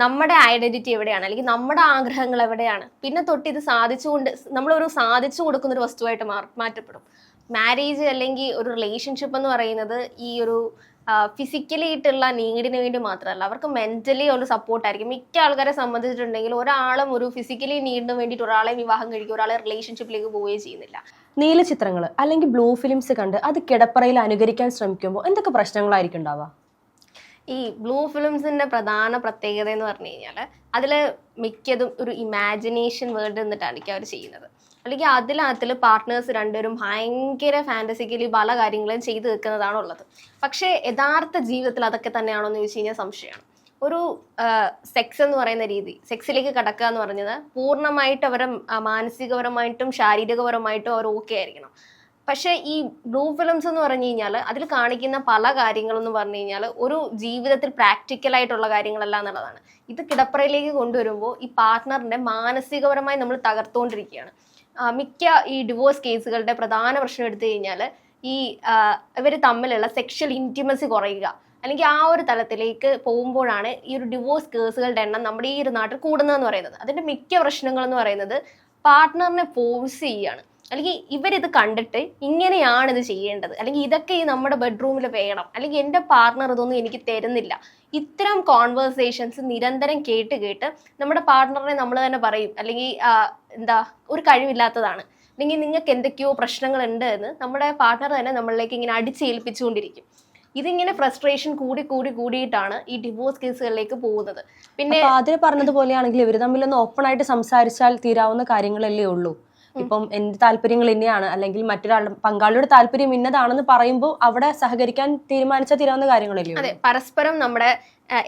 നമ്മുടെ ഐഡന്റിറ്റി എവിടെയാണ്? അല്ലെങ്കിൽ നമ്മുടെ ആഗ്രഹങ്ങൾ എവിടെയാണ്? പിന്നെ തൊട്ട് ഇത് സാധിച്ചുകൊണ്ട് നമ്മളൊരു സാധിച്ചു കൊടുക്കുന്ന ഒരു വസ്തുവായിട്ട് മാറ്റപ്പെടും. മാരേജ് അല്ലെങ്കിൽ ഒരു റിലേഷൻഷിപ്പ് എന്ന് പറയുന്നത് ഈ ഒരു ഫിസിക്കലി ആയിട്ടുള്ള നീഡിന് വേണ്ടി മാത്രമല്ല. അവർക്ക് മെന്റലി ഒരു സപ്പോർട്ടായിരിക്കും മിക്ക ആൾക്കാരെ സംബന്ധിച്ചിട്ടുണ്ടെങ്കിൽ ഒരാളും ഒരു ഫിസിക്കലി നീഡിന് വേണ്ടിയിട്ട് ഒരാളെ വിവാഹം കഴിക്കുക ഒരാളെ റിലേഷൻഷിപ്പിലേക്ക് പോവുകയും ചെയ്യുന്നില്ല. നീല ചിത്രങ്ങൾ അല്ലെങ്കിൽ ബ്ലൂ ഫിലിംസ് കണ്ട് അത് കിടപ്പറയിൽ അനുകരിക്കാൻ ശ്രമിക്കുമ്പോൾ എന്തൊക്കെ പ്രശ്നങ്ങളായിരിക്കും ഉണ്ടാവുക? ഈ ബ്ലൂ ഫിലിംസിന്റെ പ്രധാന പ്രത്യേകത എന്ന് പറഞ്ഞു കഴിഞ്ഞാൽ അതിൽ മിക്കതും ഒരു ഇമാജിനേഷൻ വേൾഡ് എന്നിട്ടായിരിക്കും അവർ ചെയ്യുന്നത്. അല്ലെങ്കിൽ അതിലകത്തിൽ പാർട്ട്നേഴ്സ് രണ്ടുപേരും ഭയങ്കര ഫാന്റസിക്കലി പല കാര്യങ്ങളും ചെയ്തു വെക്കുന്നതാണ് ഉള്ളത് പക്ഷേ യഥാർത്ഥ ജീവിതത്തിൽ അതൊക്കെ തന്നെയാണോ എന്ന് ചോദിച്ചു കഴിഞ്ഞാൽ സംശയമാണ്. ഒരു സെക്സ് എന്ന് പറയുന്ന രീതി സെക്സിലേക്ക് കടക്കുക എന്ന് പറഞ്ഞത് പൂർണമായിട്ട് അവരെ മാനസികപരമായിട്ടും ശാരീരികപരമായിട്ടും അവർ ഓക്കെ ആയിരിക്കണം. പക്ഷേ ഈ ബ്ലൂ ഫിലിംസ് എന്ന് പറഞ്ഞു കഴിഞ്ഞാൽ അതിൽ കാണിക്കുന്ന പല കാര്യങ്ങളെന്ന് പറഞ്ഞു കഴിഞ്ഞാൽ ഒരു ജീവിതത്തിൽ പ്രാക്ടിക്കൽ ആയിട്ടുള്ള കാര്യങ്ങളല്ല എന്നുള്ളതാണ്. ഇത് കിടപ്പറയിലേക്ക് കൊണ്ടുവരുമ്പോൾ ഈ പാർട്ട്ണറിന്റെ മാനസികപരമായി നമ്മൾ തകർത്തുകൊണ്ടിരിക്കുകയാണ്. മിക്ക ഈ ഡിവോഴ്സ് കേസുകളുടെ പ്രധാന പ്രശ്നം എടുത്തു കഴിഞ്ഞാൽ ഈ ഇവർ തമ്മിലുള്ള സെക്ഷൽ ഇന്റിമസി കുറയുക. അല്ലെങ്കിൽ ആ ഒരു തലത്തിലേക്ക് പോകുമ്പോഴാണ് ഈ ഒരു ഡിവോഴ്സ് കേസുകളുടെ എണ്ണം നമ്മുടെ ഈ ഒരു നാട്ടിൽ കൂടുന്നതെന്ന് പറയുന്നത്. അതിന്റെ മിക്ക പ്രശ്നങ്ങൾ എന്ന് പറയുന്നത് പാർട്ട്ണറിനെ ഫോഴ്സ് ചെയ്യാണ് അല്ലെങ്കിൽ ഇവരിത് കണ്ടിട്ട് ഇങ്ങനെയാണ് ഇത് ചെയ്യേണ്ടത്. അല്ലെങ്കിൽ ഇതൊക്കെ ഈ നമ്മുടെ ബെഡ്റൂമിൽ വേണം. അല്ലെങ്കിൽ എന്റെ പാർട്ണർ ഇതൊന്നും എനിക്ക് തരുന്നില്ല. ഇത്തരം കോൺവേഴ്സേഷൻസ് നിരന്തരം കേട്ട് കേട്ട് നമ്മുടെ പാർട്ണറെ നമ്മൾ തന്നെ പറയും. അല്ലെങ്കിൽ എന്താ ഒരു കഴിവില്ലാത്തതാണ്. അല്ലെങ്കിൽ നിങ്ങൾക്ക് എന്തൊക്കെയോ പ്രശ്നങ്ങളുണ്ട് എന്ന് നമ്മുടെ പാർട്ണർ തന്നെ നമ്മളിലേക്ക് ഇങ്ങനെ അടിച്ചേൽപ്പിച്ചുകൊണ്ടിരിക്കും. ഇതിങ്ങനെ ഫ്രസ്ട്രേഷൻ കൂടി കൂടി കൂടിയിട്ടാണ് ഈ ഡിവോഴ്സ് കേസുകളിലേക്ക് പോകുന്നത്. പിന്നെ അതിന് പറഞ്ഞതുപോലെയാണെങ്കിൽ ഇവർ തമ്മിലൊന്ന് ഓപ്പൺ ആയിട്ട് സംസാരിച്ചാൽ തീരാവുന്ന കാര്യങ്ങളല്ലേ ഉള്ളൂ. ഇപ്പം എന്റെ താല്പര്യങ്ങൾ ഇന്നെയാണ് അല്ലെങ്കിൽ മറ്റൊരാളുടെ പങ്കാളിയുടെ താല്പര്യം ഇന്നതാണെന്ന് പറയുമ്പോൾ അവിടെ സഹകരിക്കാൻ തീരുമാനിച്ച തീരാവുന്ന കാര്യങ്ങളല്ലേ അതെ പരസ്പരം നമ്മുടെ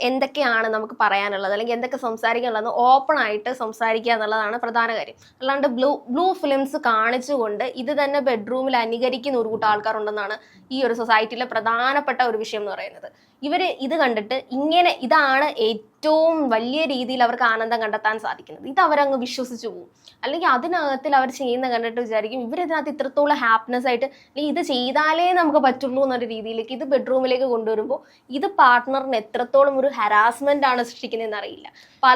എന്തൊക്കെയാണ് നമുക്ക് പറയാനുള്ളത്? അല്ലെങ്കിൽ എന്തൊക്കെ സംസാരിക്കാനുള്ളത് ഓപ്പൺ ആയിട്ട് സംസാരിക്കുക എന്നുള്ളതാണ് പ്രധാന കാര്യം. അല്ലാണ്ട് ബ്ലൂ ബ്ലൂ ഫിലിംസ് കാണിച്ചുകൊണ്ട് ഇത് തന്നെ ബെഡ്റൂമിൽ അനുകരിക്കുന്ന ഒരു കൂട്ടം ആൾക്കാരുണ്ടെന്നാണ് ഈ ഒരു സൊസൈറ്റിയിലെ പ്രധാനപ്പെട്ട ഒരു വിഷയം എന്ന് പറയുന്നത്. ഇവർ ഇത് കണ്ടിട്ട് ഇങ്ങനെ ഇതാണ് ഏറ്റവും വലിയ രീതിയിൽ അവർക്ക് ആനന്ദം കണ്ടെത്താൻ സാധിക്കുന്നത്. ഇത് അവരങ്ങ് വിശ്വസിച്ചു പോകും. അല്ലെങ്കിൽ അതിനകത്തിൽ അവർ ചെയ്യുന്ന കണ്ടിട്ട് വിചാരിക്കും ഇവരിതിനകത്ത് ഇത്രത്തോളം ഹാപ്പിനെസ് ആയിട്ട് അല്ലെങ്കിൽ ഇത് ചെയ്താലേ നമുക്ക് പറ്റുള്ളൂ എന്നൊരു രീതിയിലേക്ക് ഇത് ബെഡ്റൂമിലേക്ക് കൊണ്ടുവരുമ്പോൾ ഇത് പാർട്ട്ണറിന് എത്രത്തോളം ഒരു ഹരാസ്മെന്റ് ആണ് സൃഷ്ടിക്കുന്നതെന്ന് അറിയില്ല.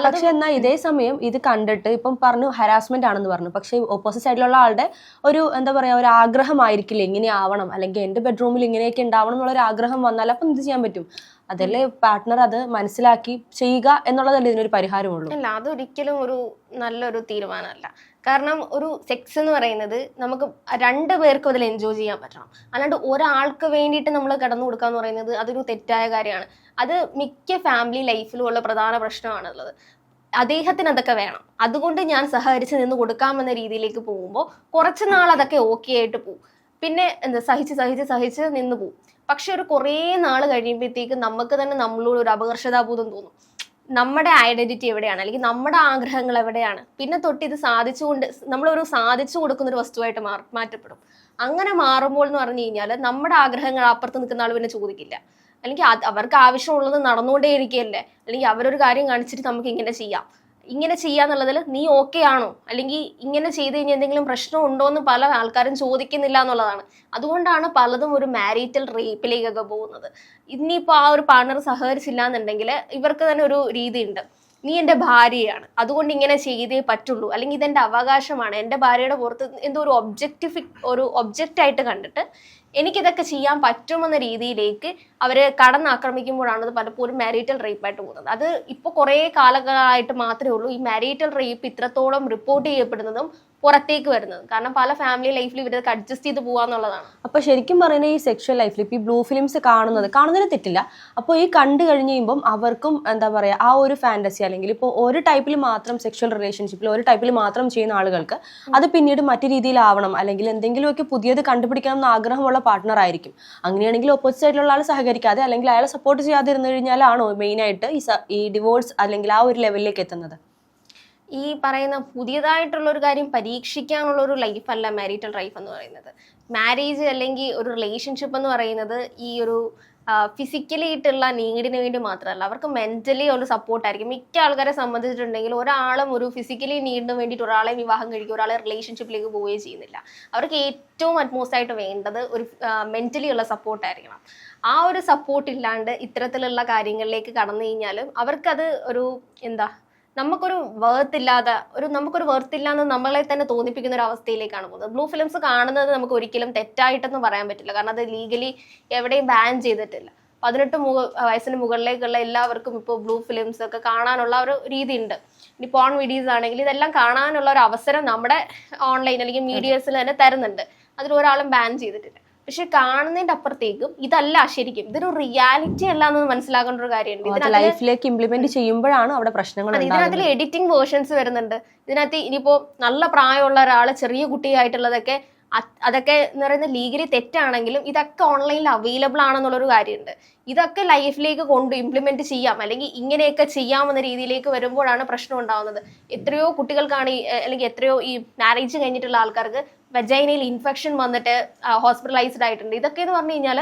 പക്ഷെ എന്നാൽ ഇതേ സമയം ഇത് കണ്ടിട്ട് ഇപ്പം പറഞ്ഞു ഹരാസ്മെന്റ് ആണെന്ന് പറഞ്ഞു. പക്ഷേ ഓപ്പോസിറ്റ് സൈഡിലുള്ള ആളുടെ ഒരു എന്താ പറയാ ഒരു ആഗ്രഹമായിരിക്കില്ല ഇങ്ങനെ ആവണം. അല്ലെങ്കിൽ എന്റെ ബെഡ്റൂമിൽ ഇങ്ങനെയൊക്കെ ഉണ്ടാവണം എന്നുള്ള ഒരു ആഗ്രഹം വന്നാൽ അപ്പം എന്ത് ചെയ്യാൻ പറ്റും? അതല്ലേ പാർട്ട്ണർ അത് മനസ്സിലാക്കി ചെയ്യുക എന്നുള്ളതല്ലേ ഇതിനൊരു പരിഹാരമുള്ളൂ? അല്ല അതൊരിക്കലും ഒരു നല്ലൊരു തീരുമാനമല്ല. കാരണം ഒരു സെക്സ് എന്ന് പറയുന്നത് നമുക്ക് രണ്ട് പേർക്കും അതിൽ എൻജോയ് ചെയ്യാൻ പറ്റണം. അല്ലാണ്ട് ഒരാൾക്ക് വേണ്ടിയിട്ട് നമ്മൾ കടന്നു കൊടുക്കുക എന്ന് പറയുന്നത് അതൊരു തെറ്റായ കാര്യമാണ്. അത് മിക്ക ഫാമിലി ലൈഫിലും ഉള്ള പ്രധാന പ്രശ്നമാണുള്ളത്. അദ്ദേഹത്തിന് അതൊക്കെ വേണം. അതുകൊണ്ട് ഞാൻ സഹകരിച്ച് നിന്ന് കൊടുക്കാമെന്ന രീതിയിലേക്ക് പോകുമ്പോൾ കുറച്ച് നാൾ അതൊക്കെ ഓക്കെ ആയിട്ട് പോകും പിന്നെ എന്താ സഹിച്ച് സഹിച്ച് സഹിച്ച് നിന്ന് പോകും പക്ഷെ ഒരു കുറേ നാൾ കഴിയുമ്പോഴത്തേക്ക് നമുക്ക് തന്നെ നമ്മളോട് ഒരു അപകർഷതാബോധം തോന്നും. നമ്മുടെ ഐഡന്റിറ്റി എവിടെയാണ്? അല്ലെങ്കിൽ നമ്മുടെ ആഗ്രഹങ്ങൾ എവിടെയാണ്? പിന്നെ തൊട്ട് ഇത് സാധിച്ചുകൊണ്ട് നമ്മളൊരു സാധിച്ചു കൊടുക്കുന്ന ഒരു വസ്തുവായിട്ട് മാറി മാറ്റപ്പെടും. അങ്ങനെ മാറുമ്പോൾ എന്ന് പറഞ്ഞു കഴിഞ്ഞാൽ നമ്മുടെ ആഗ്രഹങ്ങൾ അപ്പുറത്ത് നിൽക്കുന്ന ആൾ പിന്നെ ചോദിക്കില്ല. അല്ലെങ്കിൽ അവർക്ക് ആവശ്യമുള്ളത് നടന്നുകൊണ്ടേ ഇരിക്കുകയല്ലേ അല്ലെങ്കിൽ അവരൊരു കാര്യം കാണിച്ചിട്ട് നമുക്ക് ഇങ്ങനെ ചെയ്യാം. ഇങ്ങനെ ചെയ്യാന്നുള്ളതിൽ നീ ഓക്കെ ആണോ? അല്ലെങ്കിൽ ഇങ്ങനെ ചെയ്ത് കഴിഞ്ഞാൽ എന്തെങ്കിലും പ്രശ്നം ഉണ്ടോ എന്ന് പല ആൾക്കാരും ചോദിക്കുന്നില്ല എന്നുള്ളതാണ്. അതുകൊണ്ടാണ് പലതും ഒരു മാരിറ്റൽ റേപ്പിലേക്കൊക്കെ പോകുന്നത്. ഇനിയിപ്പോൾ ആ ഒരു പാർട്ണർ സഹകരിച്ചില്ല എന്നുണ്ടെങ്കിൽ ഇവർക്ക് തന്നെ ഒരു രീതിയുണ്ട്. നീ എന്റെ ഭാര്യയാണ്. അതുകൊണ്ട് ഇങ്ങനെ ചെയ്തേ പറ്റുള്ളൂ. അല്ലെങ്കിൽ ഇതെന്റെ അവകാശമാണ്. എന്റെ ഭാര്യയുടെ പുറത്ത് എന്തോ ഒരു ഒബ്ജക്റ്റിഫിക് ഒരു ഒബ്ജക്റ്റായിട്ട് കണ്ടിട്ട് എനിക്കിതൊക്കെ ചെയ്യാൻ പറ്റുമെന്ന രീതിയിലേക്ക് അവർ കടന്നാക്രമിക്കുമ്പോഴാണ് അത് പലപ്പോഴും മാരിറ്റൽ റേപ്പായിട്ട് പോകുന്നത്. അത് ഇപ്പോൾ കുറേ കാലങ്ങളായിട്ട് മാത്രമേ ഉള്ളൂ ഈ മാരിറ്റൽ റേപ്പ് ഇത്രത്തോളം റിപ്പോർട്ട് ചെയ്യപ്പെടുന്നതും പുറത്തേക്ക് വരുന്നത്. കാരണം പല ഫാമിലി ലൈഫിൽ ഇവരൊക്കെ അഡ്ജസ്റ്റ് ചെയ്ത് പോകാന്നുള്ളതാണ് അപ്പൊ ശരിക്കും പറയുന്ന ഈ സെക്ഷൽ ലൈഫിൽ ഇപ്പൊ ഈ ബ്ലൂ ഫിലിംസ് കാണുന്നത് കാണുന്നതിന് തെറ്റില്ല. അപ്പോൾ ഈ കണ്ടു കഴിഞ്ഞ് കഴിയുമ്പം അവർക്കും എന്താ പറയാ ആ ഒരു ഫാന്റസി അല്ലെങ്കിൽ ഇപ്പോൾ ഒരു ടൈപ്പിൽ മാത്രം സെക്ഷൽ റിലേഷൻഷിപ്പിൽ ഒരു ടൈപ്പിൽ മാത്രം ചെയ്യുന്ന ആളുകൾക്ക് അത് പിന്നീട് മറ്റു രീതിയിലാവണം അല്ലെങ്കിൽ എന്തെങ്കിലുമൊക്കെ പുതിയത് കണ്ടുപിടിക്കണം എന്ന് ആഗ്രഹമുള്ള പാർട്ട്ണർ ആയിരിക്കും. അങ്ങനെയാണെങ്കിൽ ഓപ്പോസിറ്റ് ആയിട്ടുള്ള ആൾ സഹകരിക്കാതെ അല്ലെങ്കിൽ അയാളെ സപ്പോർട്ട് ചെയ്യാതെ ഇരുന്നു കഴിഞ്ഞാലാണോ മെയിനായിട്ട് ഈ ഈ ഡിവോഴ്സ് അല്ലെങ്കിൽ ആ ഒരു ലെവലിലേക്ക് എത്തുന്നത്? ഈ പറയുന്ന പുതിയതായിട്ടുള്ള ഒരു കാര്യം പരീക്ഷിക്കാനുള്ള ഒരു ലൈഫല്ല മാരിറ്റൽ ലൈഫ് എന്ന് പറയുന്നത്. മാരേജ് അല്ലെങ്കിൽ ഒരു റിലേഷൻഷിപ്പ് എന്ന് പറയുന്നത് ഈ ഒരു ഫിസിക്കലി ആയിട്ടുള്ള നീഡിന് വേണ്ടി മാത്രമല്ല അവർക്ക് മെന്റലി ഒരു സപ്പോർട്ടായിരിക്കും മിക്ക ആൾക്കാരെ സംബന്ധിച്ചിട്ടുണ്ടെങ്കിൽ ഒരാളും ഒരു ഫിസിക്കലി നീഡിന് വേണ്ടിയിട്ട് ഒരാളെ വിവാഹം കഴിക്കുക ഒരാളെ റിലേഷൻഷിപ്പിലേക്ക് പോവുകയും ചെയ്യുന്നില്ല. അവർക്ക് ഏറ്റവും അറ്റ്മോസ്റ്റ് ആയിട്ട് വേണ്ടത് ഒരു മെന്റലി ഉള്ള സപ്പോർട്ടായിരിക്കണം ആ ഒരു സപ്പോർട്ട് ഇല്ലാണ്ട് ഇത്തരത്തിലുള്ള കാര്യങ്ങളിലേക്ക് കടന്നു കഴിഞ്ഞാലും അവർക്കത് ഒരു എന്താ നമുക്കൊരു വേർത്ത് ഇല്ലാതെ ഒരു നമുക്കൊരു വേർത്ത് ഇല്ലാന്ന് നമ്മളെ തന്നെ തോന്നിപ്പിക്കുന്ന ഒരു അവസ്ഥയിലേക്കാണ് പോകുന്നത്. ബ്ലൂ ഫിലിംസ് കാണുന്നത് നമുക്ക് ഒരിക്കലും തെറ്റായിട്ടൊന്നും പറയാൻ പറ്റില്ല. കാരണം അത് ലീഗലി എവിടെയും ബാൻ ചെയ്തിട്ടില്ല. പതിനെട്ട് മുക വയസ്സിന് മുകളിലേക്കുള്ള എല്ലാവർക്കും ഇപ്പോൾ ബ്ലൂ ഫിലിംസ് ഒക്കെ കാണാനുള്ള ഒരു രീതി ഉണ്ട് ഇനി പോൺ വീഡിയോസ് ആണെങ്കിൽ ഇതെല്ലാം കാണാനുള്ള ഒരു അവസരം നമ്മുടെ ഓൺലൈൻ അല്ലെങ്കിൽ മീഡിയസിൽ തന്നെ തരുന്നുണ്ട്. അതിൽ ഒരാളും ബാൻ ചെയ്തിട്ടില്ല. പക്ഷെ കാണുന്നതിന്റെ അപ്പുറത്തേക്കും ഇതല്ല ശരിക്കും. ഇതൊരു റിയാലിറ്റി അല്ല എന്ന് മനസ്സിലാക്കേണ്ട ഒരു കാര്യമുണ്ട്. ഇതിനകത്ത് ലൈഫിലേക്ക് ഇംപ്ലിമെന്റ് ചെയ്യുമ്പോഴാണ് അവിടെ പ്രശ്നങ്ങൾ ഇതിനകത്ത് എഡിറ്റിംഗ് വേർഷൻസ് വരുന്നുണ്ട്. ഇതിനകത്ത് ഇനിയിപ്പോ നല്ല പ്രായമുള്ള ഒരാൾ ചെറിയ കുട്ടിയായിട്ടുള്ളതൊക്കെ അതൊക്കെ എന്ന് പറയുന്നത് ലീഗലി തെറ്റാണെങ്കിലും ഇതൊക്കെ ഓൺലൈനിൽ അവൈലബിൾ ആണെന്നുള്ളൊരു കാര്യമുണ്ട്. ഇതൊക്കെ ലൈഫിലേക്ക് കൊണ്ട് ഇംപ്ലിമെന്റ് ചെയ്യാം. അല്ലെങ്കിൽ ഇങ്ങനെയൊക്കെ ചെയ്യാമെന്ന രീതിയിലേക്ക് വരുമ്പോഴാണ് പ്രശ്നം ഉണ്ടാകുന്നത് എത്രയോ കുട്ടികൾക്കാണ് ഈ അല്ലെങ്കിൽ എത്രയോ ഈ മാരേജ് കഴിഞ്ഞിട്ടുള്ള ആൾക്കാർക്ക് വെജൈനയിൽ ഇൻഫെക്ഷൻ വന്നിട്ട് ഹോസ്പിറ്റലൈസ്ഡ് ആയിട്ടുണ്ട്. ഇതൊക്കെ എന്ന് പറഞ്ഞു കഴിഞ്ഞാൽ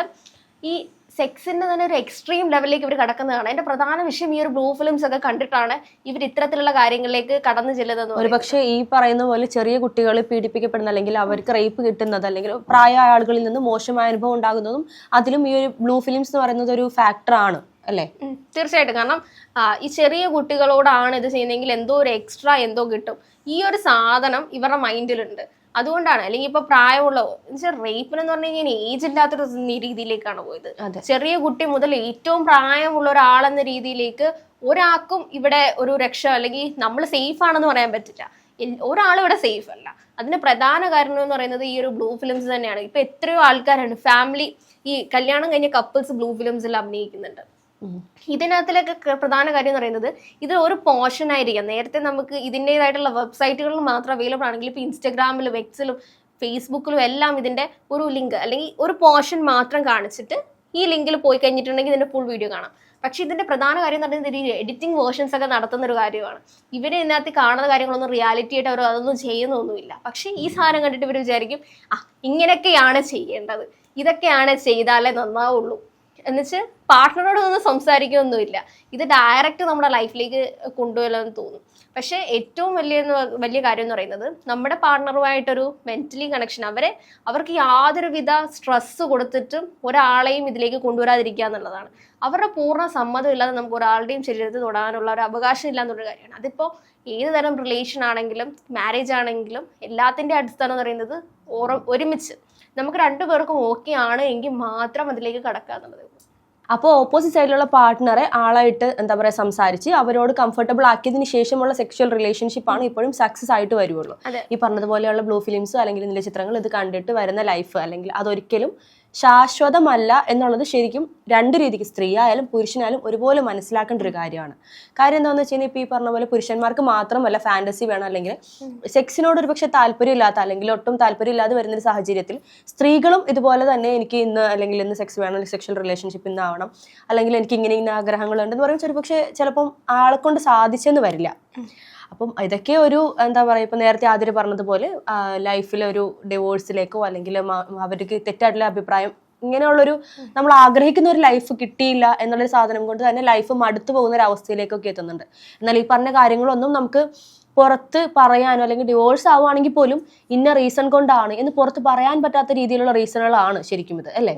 ഈ സെക്സിന്റെ തന്നെ ഒരു എക്സ്ട്രീം ലെവലിലേക്ക് ഇവർ കടക്കുന്നതാണ്. അതിന്റെ പ്രധാന വിഷയം ഈ ഒരു ബ്ലൂ ഫിലിംസ് ഒക്കെ കണ്ടിട്ടാണ് ഇവർ ഇത്തരത്തിലുള്ള കാര്യങ്ങളിലേക്ക് കടന്നു ചെല്ലുന്നത് ഒരു പക്ഷേ ഈ പറയുന്ന പോലെ ചെറിയ കുട്ടികൾ പീഡിപ്പിക്കപ്പെടുന്ന അല്ലെങ്കിൽ അവർക്ക് റേപ്പ് കിട്ടുന്നത് അല്ലെങ്കിൽ പ്രായമായ ആളുകളിൽ നിന്ന് മോശമായ അനുഭവം ഉണ്ടാകുന്നതും അതിലും ഈ ഒരു ബ്ലൂ ഫിലിംസ് എന്ന് പറയുന്നത് ഒരു ഫാക്ടറാണ് അല്ലേ? തീർച്ചയായിട്ടും. കാരണം ഈ ചെറിയ കുട്ടികളോടാണ് ഇത് ചെയ്യുന്നതെങ്കിൽ എന്തോ ഒരു എക്സ്ട്രാ എന്തോ കിട്ടും. ഈ ഒരു സാധനം ഇവരുടെ മൈൻഡിലുണ്ട് അതുകൊണ്ടാണ്. അല്ലെങ്കിൽ ഇപ്പൊ പ്രായമുള്ള റേപ്പിനെന്ന് പറഞ്ഞു കഴിഞ്ഞാൽ ഏജ് ഇല്ലാത്തൊരു രീതിയിലേക്കാണ് പോയത്. ചെറിയ കുട്ടി മുതൽ ഏറ്റവും പ്രായമുള്ള ഒരാളെന്ന രീതിയിലേക്ക് ഒരാൾക്കും ഇവിടെ ഒരു രക്ഷ അല്ലെങ്കിൽ നമ്മൾ സേഫ് ആണെന്ന് പറയാൻ പറ്റില്ല. ഒരാൾ ഒരാളും ഇവിടെ സേഫ് അല്ല. അതിന് പ്രധാന കാരണം എന്ന് പറയുന്നത് ഈ ഒരു ബ്ലൂ ഫിലിംസ് തന്നെയാണ്. ഇപ്പൊ എത്രയോ ആൾക്കാരാണ്. ഫാമിലി ഈ കല്യാണം കഴിഞ്ഞ കപ്പിൾസ് ബ്ലൂ ഫിലിംസിൽ അഭിനയിക്കുന്നുണ്ട്. ഇതിനകത്തിലൊക്കെ പ്രധാന കാര്യം എന്ന് പറയുന്നത് ഇത് ഒരു പോർഷൻ ആയിരിക്കാം. നേരത്തെ നമുക്ക് ഇതിന്റെതായിട്ടുള്ള വെബ്സൈറ്റുകളിൽ മാത്രം അവൈലബിൾ ആണെങ്കിൽ ഇപ്പോൾ ഇൻസ്റ്റഗ്രാമിലും എക്സിലും ഫേസ്ബുക്കിലും എല്ലാം ഇതിന്റെ ഒരു ലിങ്ക് അല്ലെങ്കിൽ ഒരു പോർഷൻ മാത്രം കാണിച്ചിട്ട് ഈ ലിങ്കിൽ പോയി കഴിഞ്ഞിട്ടുണ്ടെങ്കിൽ ഇതിന്റെ ഫുൾ വീഡിയോ കാണാം. പക്ഷെ ഇതിന്റെ പ്രധാന കാര്യം എന്ന് പറയുന്നത് ഈ എഡിറ്റിംഗ് വേർഷൻസ് ഒക്കെ നടത്തുന്ന ഒരു കാര്യമാണ്. ഇവർ ഇതിനകത്ത് കാണുന്ന കാര്യങ്ങളൊന്നും റിയാലിറ്റി ആയിട്ട് അവർ അതൊന്നും ചെയ്യുന്നൊന്നുമില്ല. പക്ഷെ ഈ സാധനം കണ്ടിട്ട് ഇവർ വിചാരിക്കും ആ ഇങ്ങനെയൊക്കെയാണ് ചെയ്യേണ്ടത്. ഇതൊക്കെയാണ് ചെയ്താലേ നന്നാവുള്ളൂ. എന്നുവെച്ച് പാർട്ട്ണറോട് ഒന്നും സംസാരിക്കുകയൊന്നുമില്ല ഇത് ഡയറക്റ്റ് നമ്മുടെ ലൈഫിലേക്ക് കൊണ്ടുവരാമെന്ന് തോന്നും. പക്ഷേ ഏറ്റവും വലിയ വലിയ കാര്യം എന്ന് പറയുന്നത് നമ്മുടെ പാർട്ട്ണറുമായിട്ടൊരു മെന്റലി കണക്ഷൻ അവരെ അവർക്ക് യാതൊരുവിധ സ്ട്രെസ് കൊടുത്തിട്ടും ഒരാളെയും ഇതിലേക്ക് കൊണ്ടുവരാതിരിക്കുക എന്നുള്ളതാണ്. അവരുടെ പൂർണ സമ്മതം ഇല്ലാതെ നമുക്ക് ഒരാളുടെയും ശരീരത്തിൽ തൊടാനുള്ള ഒരു അവകാശം ഇല്ല എന്നുള്ള കാര്യമാണ്. അതിപ്പോൾ ഏത് തരം റിലേഷൻ ആണെങ്കിലും മാരേജ് ആണെങ്കിലും എല്ലാത്തിന്റെ അടിസ്ഥാനം എന്ന് പറയുന്നത് ഒരുമിച്ച്. നമുക്ക് രണ്ടുപേർക്കും ഓക്കെ ആണ് എങ്കിൽ മാത്രം അതിലേക്ക് കടക്കുക എന്നുള്ളത്. അപ്പോൾ ഓപ്പോസിറ്റ് സൈഡിലുള്ള പാർട്ട്ണറെ ആളായിട്ട് എന്താ പറയുക സംസാരിച്ച് അവരോട് കംഫർട്ടബിൾ ആക്കിയതിന് ശേഷമുള്ള സെക്ഷൽ റിലേഷൻഷിപ്പ് ആണ് ഇപ്പോഴും സക്സസ് ആയിട്ട് വരുവുള്ളൂ ഈ പറഞ്ഞതുപോലെയുള്ള ബ്ലൂ ഫിലിംസ് അല്ലെങ്കിൽ ഇതിലെ ചിത്രങ്ങൾ ഇത് കണ്ടിട്ട് വരുന്ന ലൈഫ് അല്ലെങ്കിൽ അതൊരിക്കലും ശാശ്വതമല്ല എന്നുള്ളത് ശരിക്കും രണ്ട് രീതിക്ക് സ്ത്രീ ആയാലും പുരുഷനായാലും ഒരുപോലെ മനസ്സിലാക്കേണ്ട ഒരു കാര്യമാണ്. കാര്യം എന്താണെന്ന് വെച്ച് കഴിഞ്ഞാൽ ഇപ്പോൾ ഈ പറഞ്ഞ പോലെ പുരുഷന്മാർക്ക് മാത്രമല്ല ഫാന്റസി വേണം അല്ലെങ്കിൽ സെക്സിനോട് ഒരു പക്ഷേ താല്പര്യമില്ലാത്ത അല്ലെങ്കിൽ ഒട്ടും താല്പര്യമില്ലാതെ വരുന്ന ഒരു സാഹചര്യത്തിൽ സ്ത്രീകളും ഇതുപോലെ തന്നെ എനിക്ക് ഇന്ന് അല്ലെങ്കിൽ ഇന്ന് സെക്സ് വേണം അല്ലെങ്കിൽ സെക്ഷൽ റിലേഷൻഷിപ്പ് ഇന്ന് ആവണം അല്ലെങ്കിൽ എനിക്ക് ഇങ്ങനെ ഇങ്ങനെ ആഗ്രഹങ്ങളുണ്ടെന്ന് പറയുമ്പോൾ ഒരു പക്ഷേ ചിലപ്പം ആളെ കൊണ്ട് സാധിച്ചെന്ന് വരില്ല. അപ്പം ഇതൊക്കെ ഒരു എന്താ പറയുക ഇപ്പം നേരത്തെ ആതിര് പറഞ്ഞതുപോലെ ലൈഫിൽ ഒരു ഡിവോഴ്സിലേക്കോ അല്ലെങ്കിൽ അവർക്ക് തെറ്റായിട്ടുള്ള അഭിപ്രായം ഇങ്ങനെയുള്ളൊരു നമ്മൾ ആഗ്രഹിക്കുന്ന ഒരു ലൈഫ് കിട്ടിയില്ല എന്നുള്ളൊരു സാധനം കൊണ്ട് തന്നെ ലൈഫ് മടുത്തു പോകുന്ന ഒരു അവസ്ഥയിലേക്കൊക്കെ എത്തുന്നുണ്ട്. എന്നാൽ ഈ പറഞ്ഞ കാര്യങ്ങളൊന്നും നമുക്ക് പുറത്ത് പറയാനോ അല്ലെങ്കിൽ ഡിവോഴ്സ് ആവുകയാണെങ്കിൽ പോലും ഇന്ന റീസൺ കൊണ്ടാണ് എന്ന് പുറത്ത് പറയാൻ പറ്റാത്ത രീതിയിലുള്ള റീസണുകളാണ് ശരിക്കും ഇത് അല്ലേ?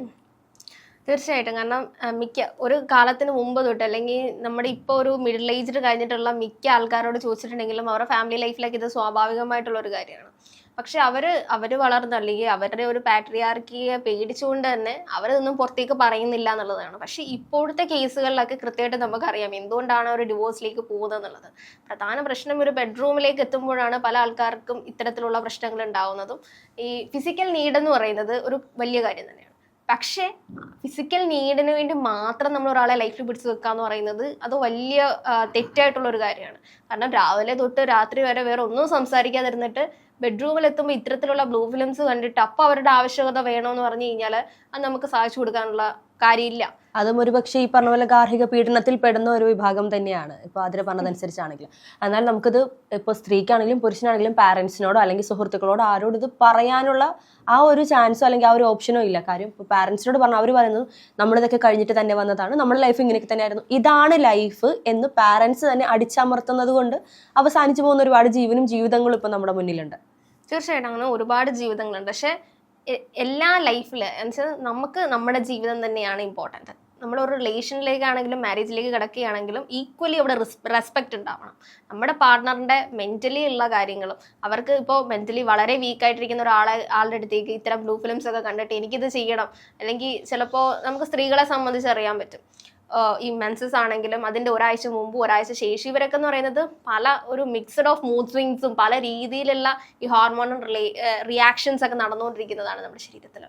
തീർച്ചയായിട്ടും. കാരണം മിക്ക ഒരു കാലത്തിന് മുമ്പ് തൊട്ട് അല്ലെങ്കിൽ നമ്മുടെ ഇപ്പോൾ ഒരു മിഡിൽ ഏജ്ഡ് കഴിഞ്ഞിട്ടുള്ള മിക്ക ആൾക്കാരോട് ചോദിച്ചിട്ടുണ്ടെങ്കിലും അവരുടെ ഫാമിലി ലൈഫിലേക്ക് ഇത് സ്വാഭാവികമായിട്ടുള്ള ഒരു കാര്യമാണ്. പക്ഷെ അവർ അവർ വളർന്നു അല്ലെങ്കിൽ അവരുടെ ഒരു പാട്രിയാർക്കിയെ പേടിച്ചുകൊണ്ട് തന്നെ അവരതൊന്നും പുറത്തേക്ക് പറയുന്നില്ല എന്നുള്ളതാണ്. പക്ഷെ ഇപ്പോഴത്തെ കേസുകളിലൊക്കെ കൃത്യമായിട്ട് നമുക്കറിയാം എന്തുകൊണ്ടാണ് അവർ ഡിവോഴ്സിലേക്ക് പോകുന്നത് എന്നുള്ളത്. പ്രധാന പ്രശ്നം ഒരു ബെഡ്റൂമിലേക്ക് എത്തുമ്പോഴാണ് പല ആൾക്കാർക്കും ഇത്തരത്തിലുള്ള പ്രശ്നങ്ങൾ ഉണ്ടാകുന്നതും ഈ ഫിസിക്കൽ നീഡ് എന്ന് പറയുന്നത് ഒരു വലിയ കാര്യം തന്നെയാണ്. പക്ഷേ ഫിസിക്കൽ നീഡിന് വേണ്ടി മാത്രം നമ്മൾ ഒരാളെ ലൈഫിൽ പിടിച്ചു വെക്കുക എന്ന് പറയുന്നത് അത് വലിയ തെറ്റായിട്ടുള്ള ഒരു കാര്യമാണ്. കാരണം രാവിലെ തൊട്ട് രാത്രി വരെ വേറെ ഒന്നും സംസാരിക്കാതിരുന്നിട്ട് ബെഡ്റൂമിൽ എത്തുമ്പോൾ ഇത്തരത്തിലുള്ള ബ്ലൂ ഫിലിംസ് കണ്ടിട്ട് അപ്പോൾ അവരുടെ ആവശ്യകത വേണമെന്ന് പറഞ്ഞു കഴിഞ്ഞാൽ അത് നമുക്ക് സാധിച്ചു കൊടുക്കാനുള്ള കാര്യമില്ല. അതും ഒരുപക്ഷെ ഈ പറഞ്ഞ പോലെ ഗാർഹിക പീഡനത്തിൽ പെടുന്ന ഒരു വിഭാഗം തന്നെയാണ്. ഇപ്പൊ അതിന് പറഞ്ഞതനുസരിച്ചാണെങ്കിലും. എന്നാൽ നമുക്കിത് ഇപ്പൊ സ്ത്രീക്കാണെങ്കിലും പുരുഷനാണെങ്കിലും പാരന്റ്സിനോടോ അല്ലെങ്കിൽ സുഹൃത്തുക്കളോടോ ആരോടും ഇത് പറയാനുള്ള ആ ഒരു ചാൻസോ അല്ലെങ്കിൽ ആ ഒരു ഓപ്ഷനോ ഇല്ല. കാര്യം ഇപ്പോൾ പാരന്റ്സിനോട് പറഞ്ഞാൽ അവർ പറയുന്നത് നമ്മളിതൊക്കെ കഴിഞ്ഞിട്ട് തന്നെ വന്നതാണ്. നമ്മുടെ ലൈഫ് ഇങ്ങനെയൊക്കെ തന്നെയായിരുന്നു. ഇതാണ് ലൈഫ് എന്ന് പാരന്റ്സ് തന്നെ അടിച്ചമർത്തുന്നത് കൊണ്ട് അവസാനിച്ചു പോകുന്ന ഒരുപാട് ജീവനും ജീവിതങ്ങളും ഇപ്പൊ നമ്മുടെ മുന്നിലുണ്ട്. തീർച്ചയായിട്ടും അങ്ങനെ ഒരുപാട് ജീവിതങ്ങളുണ്ട്. പക്ഷെ എല്ലാ ലൈഫിൽ എന്നുവെച്ചാൽ നമുക്ക് നമ്മുടെ ജീവിതം തന്നെയാണ് ഇമ്പോർട്ടന്റ് നമ്മൾ ഒരു റിലേഷനിലേക്കാണെങ്കിലും മാരേജിലേക്ക് കിടക്കുകയാണെങ്കിലും ഈക്വലി അവിടെ റെസ്പെക്റ്റ് ഉണ്ടാവണം. നമ്മുടെ പാർട്ട്ണറിന്റെ മെന്റലി ഉള്ള കാര്യങ്ങളും അവർക്ക് ഇപ്പോൾ മെന്റലി വളരെ വീക്കായിട്ടിരിക്കുന്ന ഒരാളെ ആളുടെ അടുത്തേക്ക് ഇത്തരം ബ്ലൂ ഫിലിംസ് ഒക്കെ കണ്ടിട്ട് എനിക്കിത് ചെയ്യണം. അല്ലെങ്കിൽ ചിലപ്പോൾ നമുക്ക് സ്ത്രീകളെ സംബന്ധിച്ച് അറിയാൻ പറ്റും. ഈ മെൻസസ് ആണെങ്കിലും അതിന്റെ ഒരാഴ്ച മുമ്പ് ഒരാഴ്ച ശേഷി ഇവരൊക്കെ എന്ന് പറയുന്നത് പല ഒരു മിക്സഡ് ഓഫ് മൂഡ് സ്വിങ്സും പല രീതിയിലുള്ള ഈ ഹോർമോൺ റിലേ റിയാക്ഷൻസ് ഒക്കെ നടന്നുകൊണ്ടിരിക്കുന്നതാണ് നമ്മുടെ ശരീരത്തിൽ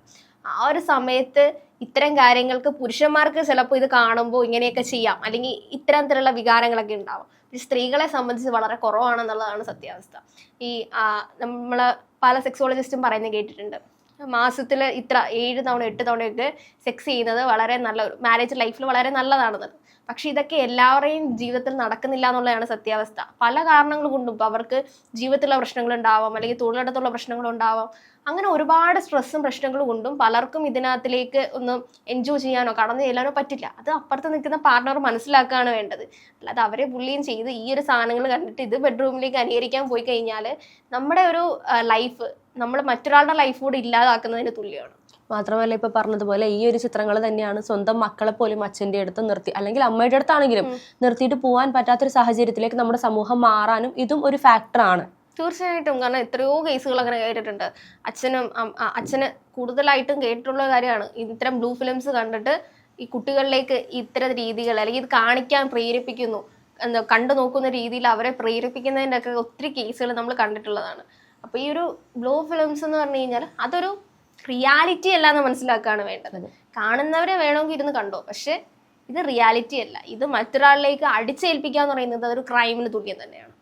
ആ ഒരു സമയത്ത് ഇത്തരം കാര്യങ്ങൾക്ക് പുരുഷന്മാർക്ക് ചിലപ്പോൾ ഇത് കാണുമ്പോൾ ഇങ്ങനെയൊക്കെ ചെയ്യാം. അല്ലെങ്കിൽ ഇത്തരം തരത്തിലുള്ള വികാരങ്ങളൊക്കെ ഉണ്ടാവും. സ്ത്രീകളെ സംബന്ധിച്ച് വളരെ കുറവാണെന്നുള്ളതാണ് സത്യാവസ്ഥ. ഈ നമ്മൾ പല സെക്സോളജിസ്റ്റും പറയുന്നത് കേട്ടിട്ടുണ്ട്. മാസത്തിൽ ഇത്ര ഏഴ് തവണ എട്ട് തവണയൊക്കെ സെക്സ് ചെയ്യുന്നത് വളരെ നല്ല മാരേജ് ലൈഫിൽ വളരെ നല്ലതാണെന്ന്. പക്ഷെ ഇതൊക്കെ എല്ലാവരെയും ജീവിതത്തിൽ നടക്കുന്നില്ല എന്നുള്ളതാണ് സത്യാവസ്ഥ. പല കാരണങ്ങൾ കൊണ്ടും ഇപ്പോൾ അവർക്ക് ജീവിതത്തിലുള്ള പ്രശ്നങ്ങൾ ഉണ്ടാവാം അല്ലെങ്കിൽ തൊഴിലിടത്തുള്ള പ്രശ്നങ്ങൾ ഉണ്ടാവാം. അങ്ങനെ ഒരുപാട് സ്ട്രെസ്സും പ്രശ്നങ്ങളും കൊണ്ടും പലർക്കും ഇതിനകത്തിലേക്ക് ഒന്ന് എൻജോയ് ചെയ്യാനോ കടന്നു ചെല്ലാനോ പറ്റില്ല. അത് അപ്പുറത്ത് നിൽക്കുന്ന പാർട്ണർ മനസ്സിലാക്കുകയാണ് വേണ്ടത്. അല്ലാതെ അവരെ പുള്ളിയും ചെയ്ത് ഈ ഒരു സാധനങ്ങൾ കണ്ടിട്ട് ഇത് ബെഡ്റൂമിലേക്ക് അനുകരിക്കാൻ പോയി കഴിഞ്ഞാൽ നമ്മുടെ ഒരു ലൈഫ് നമ്മൾ മറ്റൊരാളുടെ ലൈഫ് കൂടെ ഇല്ലാതാക്കുന്നതിന് തുല്യമാണ്. മാത്രമല്ല ഇപ്പൊ പറഞ്ഞതുപോലെ ഈ ഒരു ചിത്രങ്ങൾ തന്നെയാണ് സ്വന്തം മക്കളെ പോലും അച്ഛന്റെ അടുത്ത് നിർത്തി അല്ലെങ്കിൽ അമ്മയുടെ അടുത്താണെങ്കിലും നിർത്തിയിട്ട് പോകാൻ പറ്റാത്തൊരു സാഹചര്യത്തിലേക്ക് നമ്മുടെ സമൂഹം മാറാനും ഇതും ഒരു ഫാക്ടറാണ് തീർച്ചയായിട്ടും. കാരണം എത്രയോ കേസുകൾ അങ്ങനെ കേട്ടിട്ടുണ്ട്. അച്ഛനും അച്ഛന് കൂടുതലായിട്ടും കേട്ടിട്ടുള്ള കാര്യമാണ്. ഇത്തരം ബ്ലൂ ഫിലിംസ് കണ്ടിട്ട് ഈ കുട്ടികളിലേക്ക് ഇത്തരം രീതികൾ അല്ലെങ്കിൽ ഇത് കാണിക്കാൻ പ്രേരിപ്പിക്കുന്നു എന്താ കണ്ടു നോക്കുന്ന രീതിയിൽ അവരെ പ്രേരിപ്പിക്കുന്നതിന്റെ ഒക്കെ ഒത്തിരി കേസുകൾ നമ്മൾ കണ്ടിട്ടുള്ളതാണ്. അപ്പോൾ ഈ ഒരു ബ്ലോ ഫിലിംസ് എന്ന് പറഞ്ഞു കഴിഞ്ഞാൽ അതൊരു റിയാലിറ്റി അല്ല എന്ന് മനസ്സിലാക്കുകയാണ് വേണ്ടത്. കാണുന്നവരെ വേണമെങ്കിൽ ഇരുന്ന് കണ്ടോ. പക്ഷെ ഇത് റിയാലിറ്റി അല്ല. ഇത് മറ്റൊരാളിലേക്ക് അടിച്ചേൽപ്പിക്കുക എന്ന് പറയുന്നത് അതൊരു ക്രൈമിന് തുല്യം തന്നെയാണ്.